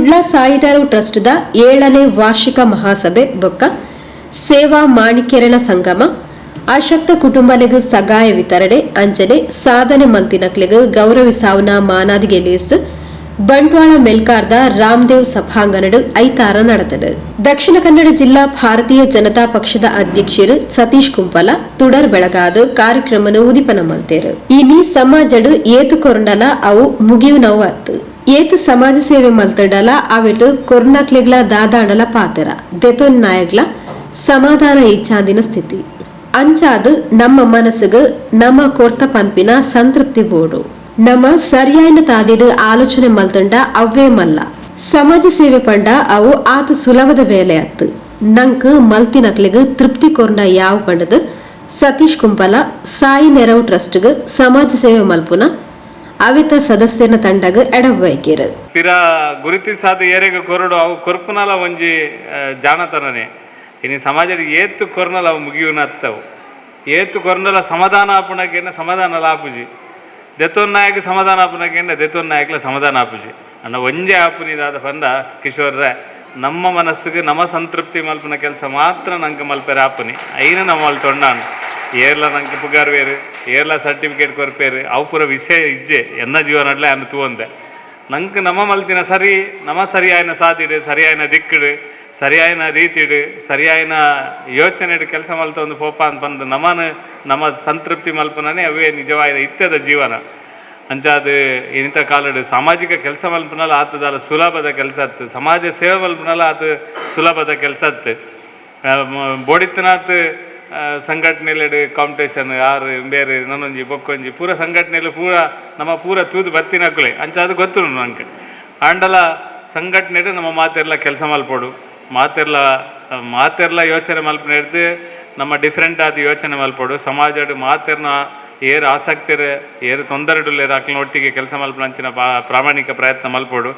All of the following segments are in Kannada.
ಕುಡ್ಲ ಸಾಯಿರಾರು ಟ್ರಸ್ಟ್ದ ಏಳನೇ ವಾರ್ಷಿಕ ಮಹಾಸಭೆ ಬೊಕ್ಕ ಸೇವಾ ಮಾಣಿಕ್ಯರಣ ಸಂಗಮ ಅಶಕ್ತ ಕುಟುಂಬಲಿಗ ಸಗಾಯ ವಿತರಣೆ, ಅಂಜನೆ, ಸಾಧನೆ ಮಲ್ತಿನಕ್ಲೆಗು ಗೌರವಿ ಸಾವನ ಮಾನಾದಿಗೆ ಲೇಸ್ ಬಂಟ್ವಾಳ ಮೆಲ್ಕಾರ್ದ ರಾಮದೇವ್ ಸಭಾಂಗಣಡು ಐತಾರ ನಡೆದಡು ದಕ್ಷಿಣ ಕನ್ನಡ ಜಿಲ್ಲಾ ಭಾರತೀಯ ಜನತಾ ಪಕ್ಷದ ಅಧ್ಯಕ್ಷರು ಸತೀಶ್ ಕುಂಪಲ ತುಡರ್ ಬೆಳಗಾದ ಕಾರ್ಯಕ್ರಮನ ಉದಿಪನ ಮಲ್ತೇರು. ಇನಿ ಸಮಾಜಡು ಏತು ಕೊರಂಡಲ ಅವು ಮುಗಿಯು ನೋವು ಏತು ಸಮಾಜ ಸೇವೆ ಮಲ್ತಡಲ ಅವಿಟ್ಟು ಕೊರ್ನಕ್ಲಿಗ್ಲ ದಾದಾಂಡಲ ಪಾತೆರ. ದೆತೊನ್ ನಾಯಕ್ಲ ಸಮಾಧಾನ ಇಚ್ಛಾಂದಿನ ಸ್ಥಿತಿ. ಅಂಚಾದು ನಮ್ಮ ಮನಸ್ಸಿಗೆ ನಮ್ಮ ಕೊರ್ತ ಪನ್ಪಿನ ಸಂತೃಪ್ತಿ ಬೋಡು. ನಮ್ಮ ಸರಿಯಾಯಿನ ತಾದಿಡು ಆಲೋಚನೆ ಮಲ್ತಂಡ ಅವೇ ಮಲ್ಲ. ಸಮಾಜ ಸೇವೆ ಪಂಡ ಅವು ಆತ ಸುಲಭದ ಬೇಲೆ ಅತ್ತು. ನಂಕ್ ಮಲ್ತಿನಕ್ಲಿಗೆ ತೃಪ್ತಿ ಕೊರ್ನ ಯಾವ ಪಂಡದ? ಸತೀಶ್ ಕುಂಪಲ, ಸಾಯಿ ನೆರವು ಟ್ರಸ್ಟ್ಗೆ ಸಮಾಜ ಸೇವೆ ಮಲ್ಪುನ ಅವಿತ ಸದಸ್ಯನ ತಂಡಗ ಎಡವೈಕೇರು. ಪಿರ ಗುರುತಿಸಾದ ಏರೆಗ ಕೊರಡು ಅವು ಕೊರ್ಪುನಲ ಒಂಜಿ ಜಾಣತನನೆ. ಇನ್ನು ಸಮಾಜದ ಏತ್ತು ಕೊರ್ನಲ ಅವು ಮುಗಿಯುನ ಅತ್ತವು. ಏತ್ತು ಕೊರ್ನಲ ಸಮಾಧಾನ ಆಪುನಗೇನ ಸಮಾಧಾನ ಲಾಪುಜಿ. ದೆತೋನ್ ನಾಯಕ ಸಮಾಧಾನ ಆಪುನಗೇನ ದೆತೋನ್ ನಾಯಕಲ ಸಮಾಧಾನ ಆಪುಜಿ. ಅನ್ನ ಒಂಜೆ ಆಪುನಿದಾದ ಪಂಡ ಕಿಶೋರ್ರೆ, ನಮ್ಮ ಮನಸ್ಸಿಗೆ ನಮ್ಮ ಸಂತೃಪ್ತಿ ಮಲ್ಪನ ಕೆಲಸ ಮಾತ್ರ ನಂಗೆ ಮಲ್ಪೆರೆ ಆಪುನಿ ಐನ ನಮ್ಮ ತೊಂಡಾನು. ಏರ್ಲ ನಂಗೆ ಪುಗಾರ್ ಬೇರೆ, ಏರ್ಲ ಸರ್ಟಿಫಿಕೇಟ್ ಕೊರಪೇರು ಅವು ಪೂರ ವಿಷಯ ಇಜ್ಜೆ, ಎನ್ನ ಜೀವನಡ್ಲೆ ಅನ್ನ ತೂವಂದೆ. ನಂಗೆ ನಮ್ಮ ಮಲ್ತಿನ ಸರಿ, ನಮ್ಮ ಸರಿಯಾಯಿನ ಸಾದಿಡು ಸರಿಯಾಯಿನ ದಿಕ್ಕುಡು, ಸರಿಯಾಯಿನ ರೀತಿಡು, ಸರಿಯಾಯಿನ ಯೋಚನೆ ಕೆಲಸ ಮಲ್ತ ಒಂದು ಪೋಪ ಅಂತ ಬಂದು ನಮನ, ನಮ್ಮ ಸಂತೃಪ್ತಿ ಮಲ್ಪನೇ ಅವೇ ನಿಜವಾದ ಇತ್ಯದ ಜೀವನ. ಅಂಚಾದು ಇಂಥ ಕಾಲಡು ಸಾಮಾಜಿಕ ಕೆಲಸ ಮಲ್ಪನಲ್ಲ ಆತದಲ್ಲ ಸುಲಭದ ಕೆಲಸ ಅತ್ತು ಸಮಾಜ ಸೇವೆ ಮಲ್ಪನಲ್ಲ ಆತ ಸುಲಭದ ಕೆಲಸ ಅತ್ತು ಬೋಡಿತ್ತನಾತ್ ಸಂಘಟನೆಲೆಡು ಕಾಂಪಿಟೇಷನ್ ಯಾರು ಬೇರೆ ನನ್ನೊಂಜಿ ಬೊಕ್ಕೊಂಜಿ, ಪೂರ ಸಂಘಟನೆಯಲ್ಲಿ ಪೂರ, ನಮ್ಮ ಪೂರ ತೂದು ಬತ್ತಿನಕ್ಕುಲೆ ಅಂಚ ಅದು ಗೊತ್ತು ನನಗೆ. ಆಂಡಲ ಸಂಘಟನೆ ನಮ್ಮ ಮಾತೆರ್ಲ ಕೆಲಸ ಮಲ್ಪೋಡು. ಮಾತೆರ್ಲ ಮಾತೆರ್ಲ ಯೋಚನೆ ಮಲ್ಪನ ಹಿಡ್ದು ನಮ್ಮ ಡಿಫ್ರೆಂಟ್ ಆದ ಯೋಚನೆ ಮಲ್ಪೋಡು. ಸಮಾಜಡು ಮಾತೆರ್ನ ಏರು ಆಸಕ್ತಿರ, ಏರು ತೊಂದರೆಡುಲ್ಲೇರು ಅಕ್ಲಿನ ಒಟ್ಟಿಗೆ ಕೆಲಸ ಮಲ್ಪನ ಅಂಚಿನ ಪಾ- ಪ್ರಾಮಾಣಿಕ ಪ್ರಯತ್ನ ಮಲ್ಪೋಡು.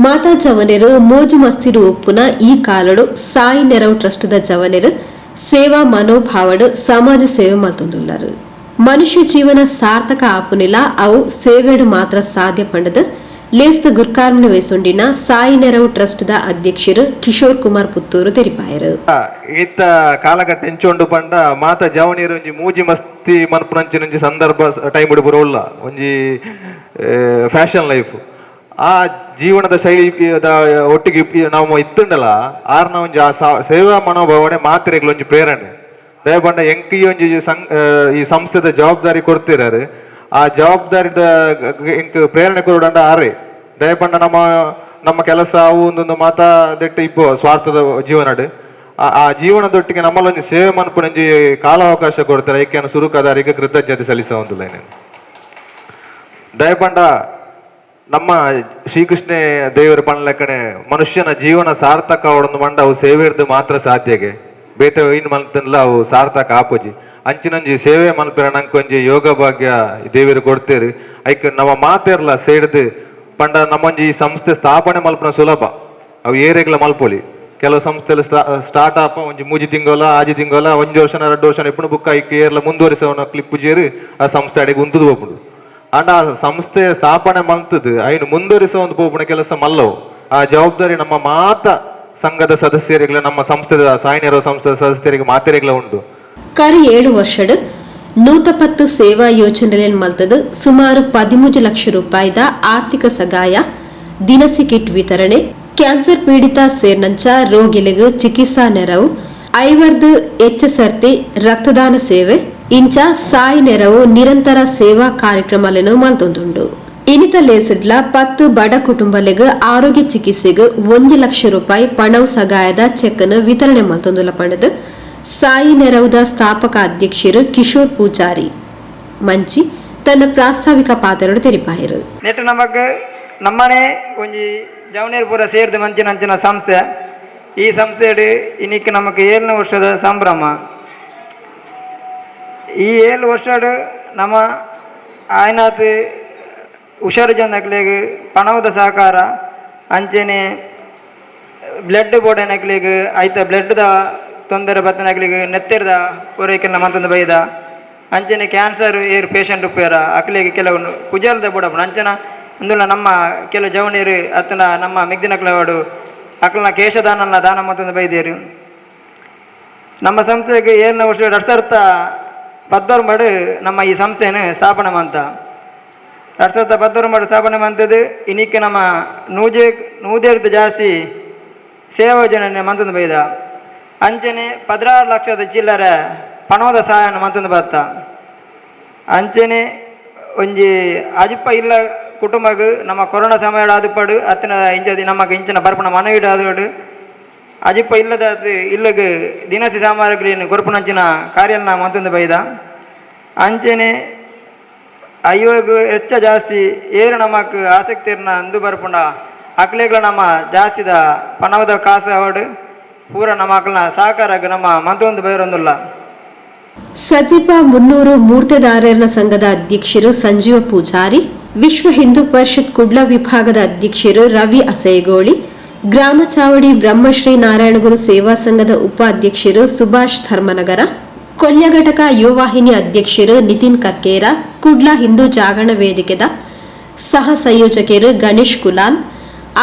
ಮಾತಾ ಜವನೆರು ಮೋಜು ಮಸ್ತಿರು ಉಪ್ಪುನ ಈ ಕಾಲಡು ಸಾಯಿ ನೆರವು ಟ್ರಸ್ಟ್ದ ಜವನೆರು ಸೇವಾ ಮನೋಭಾವಡು ಸಮಾಜ ಸೇವೆ ಮಲ್ತೊಂದುಳ್ಳರು ಮನುಷ್ಯ ಜೀವನ ಸಾರ್ಥಕ ಆಪುನಿಲ ಅವು ಸೇವೆಡು ಮಾತ್ರ ಸಾಧ್ಯ ಪಂಡದು. ಲೇಸ್ದ ಗುರ್ಕಾರ್ಮಿನ ವಯಸ್ಸುಂಡಿನ ಸಾಯಿ ನೆರವು ಟ್ರಸ್ಟ್ದ ಅಧ್ಯಕ್ಷರು ಕಿಶೋರ್ ಕುಮಾರ್ ಪುತ್ತೂರು ತೆರಿಪಾಯರು. ಈತ ಕಾಲಘಟ್ಟ ಎಂಚೊಂಡು ಪಂಡ ಮಾತ ಜವನಿರು ಒಂಜಿ ಮೂಜಿ ಮಸ್ತಿ ಮನ್ಪುನಂಚಿನ ಒಂಜಿ ಸಂದರ್ಭ, ಟೈಮ್ ಬಿಡು ಬರೋಲ್ಲ ಒಂಜಿ ಫ್ಯಾಷನ್ ಲೈಫ್. ಆ ಜೀವನದ ಶೈಲಿ ಒಟ್ಟಿಗೆ ನಾವು ಇತ್ತುಂಡಲ್ಲ ಆರ್ನ ಒಂಜಿ ಆ ಸೇವಾ ಮನೋಭಾವನೆ ಮಾತ್ರೆಗಳು ಒಂಜಿ ಪ್ರೇರಣೆ. ದಯಪಂಡ ಎಂಕಿ ಒಂಜಿ ಸಂ- ಈ ಸಂಸ್ಥೆದ ಜವಾಬ್ದಾರಿ ಕೊಡ್ತಿರಾರೆ, ಆ ಜವಾಬ್ದಾರಿದ ಎಂಕ್ ಪ್ರೇರಣೆ ಕೊಡಂಡ ಆರೆ ದಯಪಂಡ ನಮ್ಮ ನಮ್ಮ ಕೆಲಸ ಅವು ಒಂದೊಂದು ಮಾತಾ ದೆಟ್ಟ ಸ್ವಾರ್ಥದ ಜೀವನಡು ಆ- ಜೀವನದೊಟ್ಟಿಗೆ ನಮ್ಮಲ್ಲೊಂದು ಸೇವೆ ಮನ್ಪುನಂಜಿ ಕಾಲಾವಕಾಶ ಕೊಡ್ತಾರೆ ಏಕೆನ ಸುರುಕಾದಾರಿಗೆ ಕೃತಜ್ಞತೆ ಸಲ್ಲಿಸುವಂತಿಲ್ಲ ದಯಪಂಡ ನಮ್ಮ ಶ್ರೀಕೃಷ್ಣ ದೇವರ ಪಣಲೆಕ್ಕನೆ ಮನುಷ್ಯನ ಜೀವನ ಸಾರ್ಥಕ ಅವಡೊಂದು ಮಂಡ ಅವು ಸೇವೆ ಹಿಡ್ದು ಮಾತ್ರ ಸಾಧ್ಯಗೆ. ಬೇತೆ ಇನ್ ಮಲ್ತನಲ್ಲ ಅವು ಸಾರ್ಥಕ ಆಪುಜಿ. ಅಂಚಿನಂಜಿ ಸೇವೆ ಮಲ್ಪಿರ ನಂಕೊಂಜಿ ಯೋಗ ಭಾಗ್ಯ ದೇವರು ಕೊಡ್ತೇರಿ. ಐಕ್ ನಮ್ಮ ಮಾತೇರ್ಲ ಸೇಡ್ದು ಪಂಡ ನಮ್ಮೊಂಜಿ ಈ ಸಂಸ್ಥೆ ಸ್ಥಾಪನೆ ಮಲ್ಪನ ಸುಲಭ. ಅವು ಏರೆಗ್ಲ ಮಲ್ಪೊಲಿ. ಕೆಲವು ಸಂಸ್ಥೆలు ಸ್ಟಾರ್ಟ್ ಅಪ್ ಒಂಜಿ ಮೂಜಿ ತಿಂಗೋಲ, ಆಜಿ ತಿಂಗೋಲ, ಒಂಜಿ ವರ್ಷನ, ಎರಡು ವರ್ಷನ ಇಪ್ಪುನು ಬುಕ್ಕ ಐಕ್ ಏರ್ಲ ಮುಂದುವರಿಸವನ ಕ್ಲಿಪ್ ಜೇರಿ ಆ ಸಂಸ್ಥೆ ಅಡಿಗೆ ಉಂತುದು ಹೋಗ್ಬಿಡು ಅಂಡ ಆ ಸಂಸ್ಥೆ ಸ್ಥಾಪನೆ ಮಂತದ್ದು ಐನು ಮುಂದುವರಿಸುವ ಒಂದು ಪೋಪುನ ಕೆಲಸ ಮಲ್ಲವು. ಆ ಜವಾಬ್ದಾರಿ ನಮ್ಮ ಮಾತ ಸಂಘದ ಸದಸ್ಯರಿಗಳ ನಮ್ಮ ಸಂಸ್ಥೆದ ಸಾಯಿನಿರುವ ಸಂಸ್ಥೆದ ಸದಸ್ಯರಿಗೆ ಮಾತೆರೆಗಳ ಉಂಟು. ಕರಿ ಏಳು ವರ್ಷಡ್ ನೂತಪತ್ತು ಸೇವಾ ಯೋಜನೆ ಮಲ್ತದು. ಸುಮಾರು ಪದಿಮೂಜು ಲಕ್ಷ ರೂಪಾಯಿದ ಆರ್ಥಿಕ ಸಹಾಯ ದಿನಸಿ ಕಿಟ್ ವಿತರಣೆ, ಕ್ಯಾನ್ಸರ್ ಪೀಡಿತ ಸೇರ್ನಂಚ, ರೋಗಿಲಿಗೂ ಚಿಕಿತ್ಸಾ ನೆರವು, ಐವರ್ದು ಎಚ್ಚಸರ್ತಿ ಸರ್ತಿ ರಕ್ತದಾನ ಸೇವೆ ಇಂಚ ಸಾಯಿ ನೆರವು ನಿರಂತರ ಸೇವಾ ಕಾರ್ಯಕ್ರಮలను ಮಲ್ತೊಂದುಂಡು ಇನಿತ ಲೇಸಿಡ್ಲ ಪತ್ತು ಬಡ ಕುಟುಂಬಲಿಗ ಆರೋಗ್ಯ ಚಿಕಿತ್ಸೆಗೆ ಒಂದು ಲಕ್ಷ ರೂಪಾಯಿ ಪಣವು ಸಗಾಯದ ಚೆಕ್ನ ವಿತರಣೆ ಮಲ್ತೊಂದುಲ ಪಡೆದು ಸಾಯಿ ನೆರವುದ ಸ್ಥಾಪಕ ಅಧ್ಯಕ್ಷರು ಕಿಶೋರ್ ಪೂಜಾರಿ. ಮಂಚಿ ತನ್ನ ಪ್ರಾಸ್ತಾವಿಕ ಪಾತ್ರರು ತೆರಿಪಾಯರು ನೆಟ್ಟು ನಮಗ ನಮ್ಮನೆ ಒಂಜಿ ಜವನೇರ್ ಪೂರ ಸೇರಿದ ಮಂಚಿನ ಅಂಚಿನ ಸಂಸ್ಥೆ. ಈ ಸಂಸ್ಥೆಡು ಇನ್ನಿಕ್ ನಮಗೆ ಏಳನೇ ವರ್ಷದ ಸಂಭ್ರಮ. ಈ ಏಳು ವರ್ಷಡು ನಮ್ಮ ಆಯ್ನಾತ್ ಹುಷಾರು ಜನಕ್ಲಿಗೆ ಪಣವದ ಸಹಕಾರ, ಅಂಚೆನೆ ಬ್ಲಡ್ ಬೋರ್ಡನಕ್ಲಿಗೆ ಆಯ್ತ ಬ್ಲಡ್ದ ತೊಂದರೆ ಬತ್ತನಕ್ಲಿಗೆ ನೆತ್ತಿರದ ಪೂರೈಕೆ ಮಂತೊಂದು ಬೈದ. ಅಂಚನೆ ಕ್ಯಾನ್ಸರ್ ಏರ್ ಪೇಷಂಟ್ ಉಪ್ಪೇರ ಅಕ್ಲಿಗೆ ಕೆಲವು ಕುಜಾಲದ ಬುಡಪುನ ಅಂಚನ ಅಂದ್ರೆ ನಮ್ಮ ಕೆಲವು ಜವಣಿಯರು ಅತ್ತನ ನಮ್ಮ ಮಿಗ್ದಿನಕ್ಲವಾಡು ಅಕ್ಲನ ಕೇಶದಾನನ ದಾನ ಮತ್ತೊಂದು ಬೈದೇರು ನಮ್ಮ ಸಂಸ್ಥೆಗೆ ಏಳನೇ ವರ್ಷ ಎರಡು ಮಾಡು ನಮ್ಮ ಈ ಸಂಸ್ಥೆಯನ್ನು ಸ್ಥಾಪನೆ ಮಂತ. ಎರಡು ಸಾವಿರದ ಪದ್ದೋರು ಮಾಡು ಸ್ಥಾಪನೆ ಮಂತದ್ದು, ಇನ್ನಿಕ್ಕೆ ನಮ್ಮ ನೂಜೆ, ನೂದೇರ್ದು ಜಾಸ್ತಿ ಸೇವಾ ಯೋಜನೆ ಮಂತೊಂದು ಬೈದ. ಅಂಚನೆ ಪದಿನಾರು ಲಕ್ಷದ ಚಿಲ್ಲರೆ ಪಣದ ಸಹಾಯನ ಮಂತೊಂದು ಬತ್ತ ಅಂಚನೆ ಒಂಜಿ ಅಜಿಪ್ಪ ಇಲ್ಲ ಕುಟುಂಬಕ್ಕೆ ನಮ್ಮ ಕೊರೋನಾ ಸಮಯ ಆದುಪಡು ಅತ್ತಿನ ಇಂಚದಿ ನಮಗ್ ಇಂಚಿನ ಬರ್ಪಣ ಮನವಿಡ ಆದುಪಡು ಅಜಿಪ್ಪ ಇಲ್ಲದ ಇಲ್ಲಗ ದಿನಸಿ ಸಾಮಗ್ರಿಯನ್ನು ಕೊರಪುನಂಚಿನ ಕಾರ್ಯನ ಮತ್ತೊಂದು ಬೈದ. ಅಂಚನೆ ಅಯ್ಯೋಗ ಹೆಚ್ಚ ಜಾಸ್ತಿ ಏರು ನಮಕ್ ಆಸಕ್ತಿರ್ನ ಅಂದು ಬರ್ಪುಂಡ. ಅಕ್ಲೆಗಳ ನಮ್ಮ ಜಾಸ್ತಿದ ಪಣವದ ಕಾಸ ಅವಡು ಪೂರ ನಮ್ಮ ಅಕ್ಲನ ಸಹಕಾರಕ್ಕೆ ನಮ್ಮ ಮತ್ತೊಂದು ಬೈರೊಂದುಲ್ಲ. ಸಜಿಪ ಮುನ್ನೂರು ಮೂರ್ತಿದಾರರ ಸಂಘದ ಅಧ್ಯಕ್ಷರು ಸಂಜೀವ ಪೂಜಾರಿ, ವಿಶ್ವ ಹಿಂದೂ ಪರಿಷತ್ ಕುಡ್ಲ ವಿಭಾಗದ ಅಧ್ಯಕ್ಷರು ರವಿ ಅಸೇಗೋಳಿ ಗ್ರಾಮ ಚಾವಡಿ ಬ್ರಹ್ಮಶ್ರೀ ನಾರಾಯಣಗುರು ಸೇವಾ ಸಂಘದ ಉಪಾಧ್ಯಕ್ಷರು ಸುಭಾಷ್ ಧರ್ಮನಗರ, ಕೊಲ್ಯ ಘಟಕ ಯುವವಾಹಿನಿ ಅಧ್ಯಕ್ಷರು ನಿತಿನ್ ಕರ್ಕೇರ, ಕುಡ್ಲ ಹಿಂದೂ ಜಾಗರಣ ವೇದಿಕೆದ ಸಹ ಸಂಯೋಜಕರು ಗಣೇಶ್ ಕುಲಾಲ್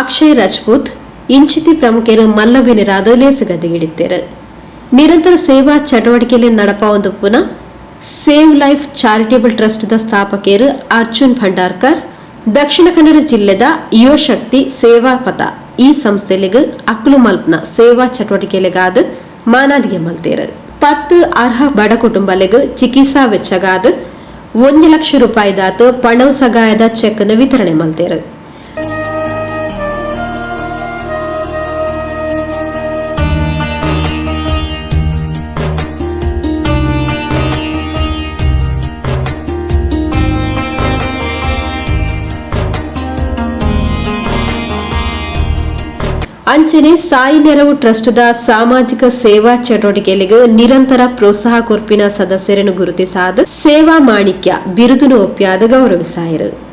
ಅಕ್ಷಯ್ ರಜಪೂತ್, ಇಂಚಿತಿ ಪ್ರಮುಖರು ಮಲ್ಲಬಿನಿರಾದ ಲೇಸಗದ್ದೆಗಿಡಿದ್ದೇರು ನಿರಂತರ ಸೇವಾ ಚಟುವಟಿಕೆಯಲ್ಲಿ ನಡಪ ಒಂದು ಪುನಃ ಸೇವ್ ಲೈಫ್ ಚಾರಿಟೇಬಲ್ ಟ್ರಸ್ಟ್ದ ಸ್ಥಾಪಕರು ಅರ್ಜುನ್ ಭಂಡಾರ್ಕರ್, ದಕ್ಷಿಣ ಕನ್ನಡ ಜಿಲ್ಲೆದ ಯುವಶಕ್ತಿ ಸೇವಾ ಪಥ. ಈ ಸಂಸ್ಥೆಲಿಗ ಅಕ್ಲು ಮಲ್ಪನ ಸೇವಾ ಚಟುವಟಿಕೆಲಿಗಾದ ಮಾನಾದಿಗೆ ಮಲ್ತೇರ ಪತ್ತು ಅರ್ಹ ಬಡ ಕುಟುಂಬಲಿಗೆ ಚಿಕಿತ್ಸಾ ವೆಚ್ಚಗಾದ ಒಂದು ಲಕ್ಷ ರೂಪಾಯಿದಾತ ಪಣವು ಸಗಾಯದ ಚೆಕ್ನ ವಿತರಣೆ ಮಲ್ತೇರು ಅಂಚನೆ ಸಾಯಿ ನೆರವು ಟ್ರಸ್ಟ್ದ ಸಾಮಾಜಿಕ ಸೇವಾ ಚಟುವಟಿಕೆಗಳಿಗೆ ನಿರಂತರ ಪ್ರೋತ್ಸಾಹ ಕೊರ್ಪಿನ ಸದಸ್ಯರನ್ನು ಗುರುತಿಸಾದ ಸೇವಾ ಮಾಣಿಕ್ಯ, ಬಿರುದುನು ಒಪ್ಪಿಯಾದ ಗೌರವಿಸಾಯರು.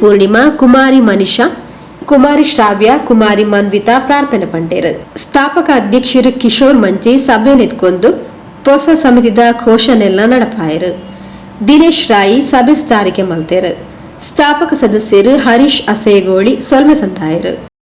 ಪೂರ್ಣಿಮಾ, ಕುಮಾರಿ ಮನಿಷಾ, ಕುಮಾರಿ ಶ್ರಾವ್ಯ, ಕುಮಾರಿ ಮನ್ವಿತಾ ಪ್ರಾರ್ಥನೆ ಪಂಡೇರು ಸ್ಥಾಪಕ ಅಧ್ಯಕ್ಷರು ಕಿಶೋರ್ ಮಂಚಿ ಸಭೆ ನೆತ್ಕೊಂಡು ಹೊಸ ಸಮಿತಿದ ಘೋಷಣೆಲ್ಲ ನಡಪಾಯರು. ದಿನೇಶ್ ರಾಯಿ ಸಭೆ ಸುಧಾರಿಕೆ ಮಲ್ತೇರು. ಸ್ಥಾಪಕ ಸದಸ್ಯರು ಹರೀಶ್ ಅಸೇಗೋಳಿ ಸೊಲ್ಮೆ ಸಂತಾಯರು.